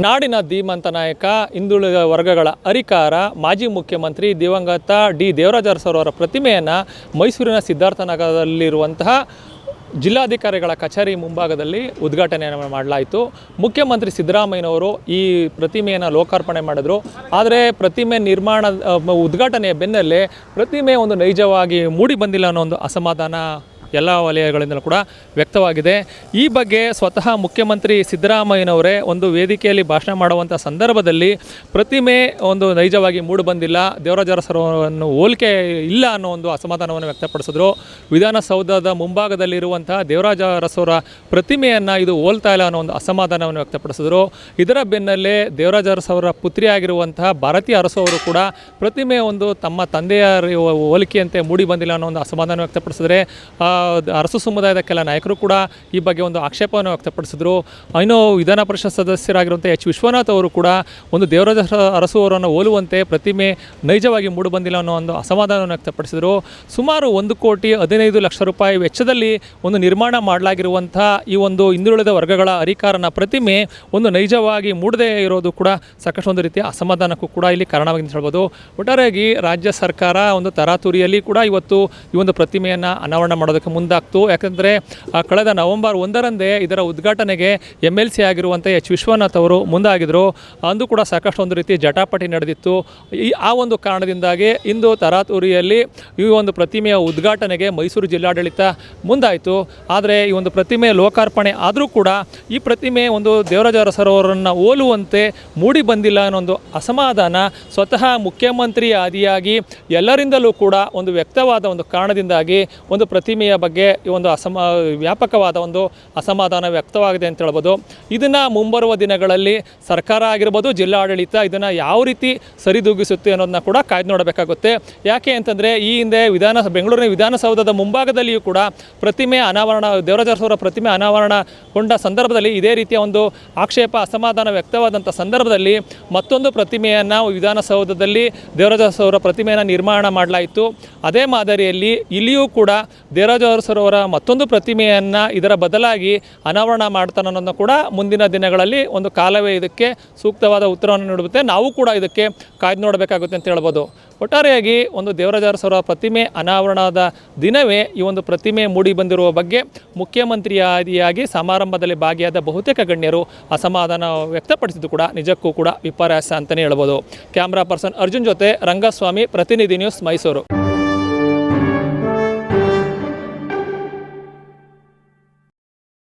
ನಾಡಿನ ಧೀಮಂತ ನಾಯಕ, ಹಿಂದುಳಿದ ವರ್ಗಗಳ ಅರಿಕಾರ ಮಾಜಿ ಮುಖ್ಯಮಂತ್ರಿ ದಿವಂಗತ ಡಿ. ದೇವರಾಜ ಅರಸರವರ ಪ್ರತಿಮೆಯನ್ನು ಮೈಸೂರಿನ ಸಿದ್ಧಾರ್ಥನಗರದಲ್ಲಿರುವಂತಹ ಜಿಲ್ಲಾಧಿಕಾರಿಗಳ ಕಚೇರಿ ಮುಂಭಾಗದಲ್ಲಿ ಉದ್ಘಾಟನೆಯನ್ನು ಮಾಡಲಾಯಿತು. ಮುಖ್ಯಮಂತ್ರಿ ಸಿದ್ದರಾಮಯ್ಯನವರು ಈ ಪ್ರತಿಮೆಯನ್ನು ಲೋಕಾರ್ಪಣೆ ಮಾಡಿದ್ರು. ಆದರೆ ಪ್ರತಿಮೆ ನಿರ್ಮಾಣ ಉದ್ಘಾಟನೆಯ ಬೆನ್ನಲ್ಲೇ ಪ್ರತಿಮೆ ಒಂದು ನೈಜವಾಗಿ ಮೂಡಿ ಬಂದಿಲ್ಲ ಅನ್ನೋ ಒಂದು ಅಸಮಾಧಾನ ಎಲ್ಲ ವಲಯಗಳಿಂದಲೂ ಕೂಡ ವ್ಯಕ್ತವಾಗಿದೆ. ಈ ಬಗ್ಗೆ ಸ್ವತಃ ಮುಖ್ಯಮಂತ್ರಿ ಸಿದ್ದರಾಮಯ್ಯನವರೇ ಒಂದು ವೇದಿಕೆಯಲ್ಲಿ ಭಾಷಣ ಮಾಡುವಂಥ ಸಂದರ್ಭದಲ್ಲಿ ಪ್ರತಿಮೆ ಒಂದು ನೈಜವಾಗಿ ಮೂಡಿಬಂದಿಲ್ಲ ದೇವರಾಜ ಅರಸರವನ್ನು ಹೋಲಿಕೆ ಇಲ್ಲ ಅನ್ನೋ ಒಂದು ಅಸಮಾಧಾನವನ್ನು ವ್ಯಕ್ತಪಡಿಸಿದ್ರು. ವಿಧಾನಸೌಧದ ಮುಂಭಾಗದಲ್ಲಿರುವಂತಹ ದೇವರಾಜ ಅರಸರ ಪ್ರತಿಮೆಯನ್ನು ಇದು ಹೋಲ್ತಾ ಇಲ್ಲ ಅನ್ನೋ ಒಂದು ಅಸಮಾಧಾನವನ್ನು ವ್ಯಕ್ತಪಡಿಸಿದ್ರು. ಇದರ ಬೆನ್ನಲ್ಲೇ ದೇವರಾಜ ಅರಸವರ ಪುತ್ರಿಯಾಗಿರುವಂತಹ ಭಾರತೀಯ ಅರಸು ಕೂಡ ಪ್ರತಿಮೆ ಒಂದು ತಮ್ಮ ತಂದೆಯ ಹೋಲಿಕೆಯಂತೆ ಮೂಡಿ ಬಂದಿಲ್ಲ ಅನ್ನೋ ಒಂದು ಅಸಮಾಧಾನ ವ್ಯಕ್ತಪಡಿಸಿದ್ರೆ ಅರಸು ಸಮುದಾಯದ ಕೆಲ ನಾಯಕರು ಕೂಡ ಈ ಬಗ್ಗೆ ಒಂದು ಆಕ್ಷೇಪವನ್ನು ವ್ಯಕ್ತಪಡಿಸಿದ್ರು. ಇನ್ನು ವಿಧಾನ ಪರಿಷತ್ ಸದಸ್ಯರಾಗಿರುವಂಥ ಎಚ್. ವಿಶ್ವನಾಥ್ ಅವರು ಕೂಡ ಒಂದು ದೇವರಾಜ ಅರಸು ಅವರನ್ನು ಹೋಲುವಂತೆ ಪ್ರತಿಮೆ ನೈಜವಾಗಿ ಮೂಡುಬಂದಿಲ್ಲ ಅನ್ನೋ ಒಂದು ಅಸಮಾಧಾನವನ್ನು ವ್ಯಕ್ತಪಡಿಸಿದರು. ಸುಮಾರು ಒಂದು ಕೋಟಿ ಹದಿನೈದು ಲಕ್ಷ ರೂಪಾಯಿ ವೆಚ್ಚದಲ್ಲಿ ಒಂದು ನಿರ್ಮಾಣ ಮಾಡಲಾಗಿರುವಂಥ ಈ ಒಂದು ಹಿಂದುಳಿದ ವರ್ಗಗಳ ಅಧಿಕಾರನ ಪ್ರತಿಮೆ ಒಂದು ನೈಜವಾಗಿ ಮೂಡದೇ ಇರೋದು ಕೂಡ ಸಾಕಷ್ಟು ಒಂದು ರೀತಿಯ ಅಸಮಾಧಾನಕ್ಕೂ ಕೂಡ ಇಲ್ಲಿ ಕಾರಣವಾಗಿ ಹೇಳ್ಬೋದು. ಒಟ್ಟಾರೆಯಾಗಿ ರಾಜ್ಯ ಸರ್ಕಾರ ಒಂದು ತರಾತುರಿಯಲ್ಲಿ ಕೂಡ ಇವತ್ತು ಈ ಒಂದು ಪ್ರತಿಮೆಯನ್ನು ಅನಾವರಣ ಮಾಡೋದಕ್ಕೆ ಮುಂದಾಗ್ತು. ಯಾಕಂದರೆ ಕಳೆದ ನವೆಂಬರ್ ಒಂದರಂದೇ ಇದರ ಉದ್ಘಾಟನೆಗೆ ಎಂ ಎಲ್ ಸಿ ಆಗಿರುವಂಥ ಎಚ್ ವಿಶ್ವನಾಥ್ ಅವರು ಮುಂದಾಗಿದ್ದರು ಅಂದು ಕೂಡ ಸಾಕಷ್ಟು ಒಂದು ರೀತಿ ಜಟಾಪಟಿ ನಡೆದಿತ್ತು. ಈ, ಆ ಒಂದು ಕಾರಣದಿಂದಾಗಿ ಇಂದು ತರಾತುರಿಯಲ್ಲಿ ಈ ಒಂದು ಪ್ರತಿಮೆಯ ಉದ್ಘಾಟನೆಗೆ ಮೈಸೂರು ಜಿಲ್ಲಾಡಳಿತ ಮುಂದಾಯಿತು. ಆದರೆ, ಈ ಒಂದು ಪ್ರತಿಮೆ ಲೋಕಾರ್ಪಣೆ ಆದರೂ ಕೂಡ ಈ ಪ್ರತಿಮೆ ಒಂದು ದೇವರಾಜ ಅರಸರವರನ್ನು ಹೋಲುವಂತೆ ಮೂಡಿ ಬಂದಿಲ್ಲ ಅನ್ನೋ ಅಸಮಾಧಾನ ಸ್ವತಃ ಮುಖ್ಯಮಂತ್ರಿ ಆದಿಯಾಗಿ ಎಲ್ಲರಿಂದಲೂ ಕೂಡ ಒಂದು ವ್ಯಕ್ತವಾದ ಒಂದು ಕಾರಣದಿಂದಾಗಿ ಒಂದು ಪ್ರತಿಮೆಯ ಬಗ್ಗೆ ಈ ಒಂದು ಅಸಮ, ವ್ಯಾಪಕವಾದ ಒಂದು ಅಸಮಾಧಾನ ವ್ಯಕ್ತವಾಗಿದೆ ಅಂತ ಹೇಳ್ಬೋದು. ಇದನ್ನು ಮುಂಬರುವ ದಿನಗಳಲ್ಲಿ ಸರ್ಕಾರ ಆಗಿರ್ಬೋದು, ಜಿಲ್ಲಾಡಳಿತ ಇದನ್ನು ಯಾವ ರೀತಿ ಸರಿದೂಗಿಸುತ್ತೆ ಅನ್ನೋದನ್ನ ಕೂಡ ಕಾಯ್ದು ನೋಡಬೇಕಾಗುತ್ತೆ. ಯಾಕೆ ಅಂತಂದರೆ, ಈ ಹಿಂದೆ ವಿಧಾನ, ಬೆಂಗಳೂರಿನ ವಿಧಾನಸೌಧದ ಮುಂಭಾಗದಲ್ಲಿಯೂ ಕೂಡ ಪ್ರತಿಮೆ ಅನಾವರಣ ದೇವರಾಜಸ್ವರ ಪ್ರತಿಮೆ ಅನಾವರಣಗೊಂಡ ಸಂದರ್ಭದಲ್ಲಿ ಇದೇ ರೀತಿಯ ಒಂದು ಆಕ್ಷೇಪ, ಅಸಮಾಧಾನ ವ್ಯಕ್ತವಾದಂಥ ಸಂದರ್ಭದಲ್ಲಿ ಮತ್ತೊಂದು ಪ್ರತಿಮೆಯನ್ನು ವಿಧಾನಸೌಧದಲ್ಲಿ ದೇವರಾಜಸ್ವರ ಪ್ರತಿಮೆಯನ್ನು ನಿರ್ಮಾಣ ಮಾಡಲಾಯಿತು. ಅದೇ ಮಾದರಿಯಲ್ಲಿ ಇಲ್ಲಿಯೂ ಕೂಡ ದೇವರಾಜ ಅರಸರವರ ಮತ್ತೊಂದು ಪ್ರತಿಮೆಯನ್ನು ಇದರ ಬದಲಾಗಿ ಅನಾವರಣ ಮಾಡ್ತಾನೆ ಅನ್ನೋದನ್ನು ಕೂಡ ಮುಂದಿನ ದಿನಗಳಲ್ಲಿ ಒಂದು ಕಾಲವೇ ಇದಕ್ಕೆ ಸೂಕ್ತವಾದ ಉತ್ತರವನ್ನು ನೀಡುತ್ತೆ. ನಾವು ಕೂಡ ಇದಕ್ಕೆ ಕಾಯ್ದು ನೋಡಬೇಕಾಗುತ್ತೆ ಅಂತ ಹೇಳ್ಬೋದು. ಒಟ್ಟಾರೆಯಾಗಿ ಒಂದು ದೇವರಾಜಾರ ಸರೋವರ ಪ್ರತಿಮೆ ಅನಾವರಣದ ದಿನವೇ ಈ ಒಂದು ಪ್ರತಿಮೆ ಮೂಡಿ ಬಂದಿರುವ ಬಗ್ಗೆ ಮುಖ್ಯಮಂತ್ರಿಯಾದಿಯಾಗಿ ಸಮಾರಂಭದಲ್ಲಿ ಭಾಗಿಯಾದ ಬಹುತೇಕ ಗಣ್ಯರು ಅಸಮಾಧಾನ ವ್ಯಕ್ತಪಡಿಸಿದ್ದು ಕೂಡ ನಿಜಕ್ಕೂ ಕೂಡ ವಿಪರ್ಯಾಸ ಅಂತಲೇ ಹೇಳ್ಬೋದು. ಕ್ಯಾಮ್ರಾ ಪರ್ಸನ್ ಅರ್ಜುನ್ ಜೊತೆ ರಂಗಸ್ವಾಮಿ, ಪ್ರತಿನಿಧಿ ನ್ಯೂಸ್ ಮೈಸೂರು.